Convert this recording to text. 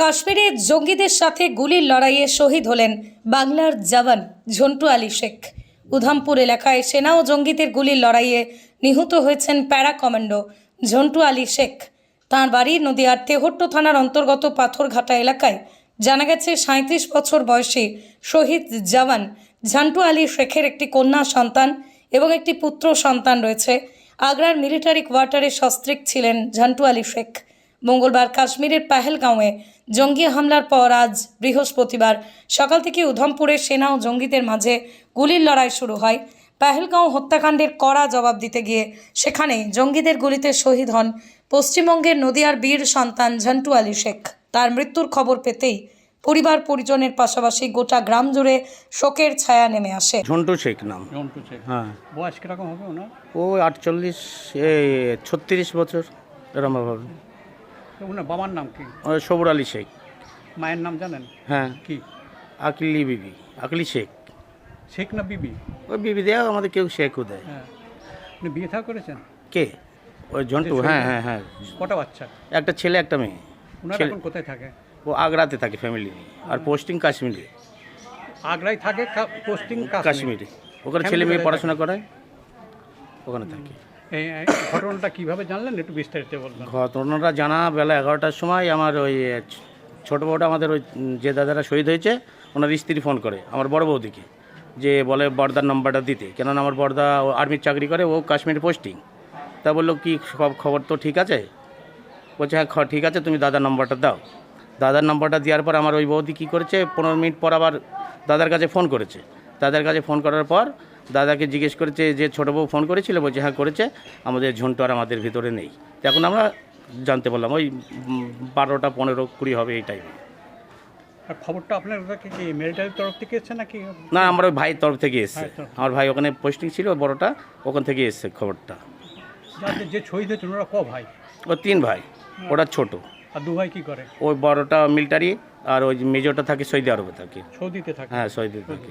কাশ্মীরে জঙ্গিদের সাথে গুলির লড়াইয়ে শহীদ হলেন বাংলার জওয়ান ঝন্টু আলী শেখ। উধামপুর এলাকায় সেনা ও জঙ্গিদের গুলির লড়াইয়ে নিহত হয়েছেন প্যারা কমান্ডো ঝন্টু আলী শেখ। তাঁর বাড়ি নদীয়ার তেহট্ট থানার অন্তর্গত পাথরঘাটা এলাকায় জানা গেছে সাঁত্রিশ বছর বয়সী শহীদ জওয়ান ঝান্টু আলী শেখের একটি কন্যা সন্তান এবং একটি পুত্র সন্তান রয়েছে। আগ্রার মিলিটারি কোয়ার্টারে সস্ত্রীক ছিলেন ঝান্টু আলী শেখ। মঙ্গলবার কাশ্মীরের পাহেলগাঁওয়ে জঙ্গি হামলার পর আজ বৃহস্পতিবার সকাল থেকে উধমপুরের সেনা ও জঙ্গিদের মাঝে গুলির লড়াই শুরু হয়। পাহেলগাঁও হত্যাকাণ্ডের কড়া জবাব দিতে গিয়ে সেখানে জঙ্গিদের গুলিতে শহীদ হন পশ্চিমবঙ্গের নদিয়ার বীর সন্তান ঝন্টু আলী শেখ। তার মৃত্যুর খবর পেতেই পরিবার পরিজনের পাশাপাশি গোটা গ্রাম জুড়ে শোকের ছায়া নেমে আসে। ঝন্টু শেখ নাম। জন্টু শেখ। হ্যাঁ। বয়স কীরকম হবে ওনার? ও আটচল্লিশ ছত্রিশ বছর তো ওনার বাবার নাম কি? সবুর আলী শেখ। মায়ের নাম জানেন? হ্যাঁ। কি? আকলি বিবি আকলি শেখ। শেখ না বিবি? ওই বিবি দেয় আমাদের কেউ শেখও দেয়। হ্যাঁ। উনি বিয়ে থা করেছেন? কে? ওই ঝন্টু হ্যাঁ হ্যাঁ হ্যাঁ। কটা বাচ্চা? একটা ছেলে একটা মেয়ে। ওনার ছেলে- এখন কোথায় থাকে? ও আগ্রাতে থাকে ফ্যামিলি নিয়ে। আর পোস্টিং কাশ্মীরে। আগ্রায় থাকে পোস্টিং কাশ্মীরে। ওখানে ছেলে মেয়ে পড়াশোনা করায় ওখানে থাকে। ঘটনাটা কীভাবে জানলেন? একটু বিস্তারিত বলবেন। ঘটনাটা জানা বেলা এগারোটার সময় আমার ওই ছোটো বউটা আমাদের ওই, যে দাদারা শহীদ হয়েছে, ওনার স্ত্রী ফোন করে, আমার বড় বৌদিকে, যে বলে বর্দার নাম্বারটা দিতে। কেননা আমার বর্দা আর্মির চাকরি করে, ও কাশ্মীর পোস্টিং। তা বলল, কি সব খবর তো ঠিক আছে? বলছে হ্যাঁ ঠিক আছে, তুমি দাদার নাম্বারটা দাও। দাদার নাম্বারটা দেওয়ার পর আমার ওই বৌদি কী করেছে, পনেরো মিনিট পর আবার দাদার কাছে ফোন করেছে। দাদার কাছে ফোন করার পর দাদাকে জিজ্ঞেস করেছে যে ছোটো বউ ফোন করেছিল? বলছে হ্যাঁ করেছে। আমাদের ঝন্টু আর আমাদের ভিতরে নেই। এখন আমরা জানতে পারলাম ওই বারোটা পনেরো কুড়ি হবে এই টাইমে আর খবরটা আপনার কি মিলিটারির তরফ থেকে এসছে নাকি? না আমার ওই ভাইয়ের তরফ থেকে এসছে। আমার ভাই ওখানে পোস্টিং ছিল বড়টা ওখান থেকে এসছে খবরটা। যে শহীদ হয়েছেন ওরা ক ভাই? ও তিন ভাই ওটা ছোট। আর দু ভাই কি করে? ওই বড়টা মিলিটারি আর ওই মেজরটা থাকে সৌদি আরবে থাকে। সৌদিতে থাকে। হ্যাঁ সৌদি থাকে।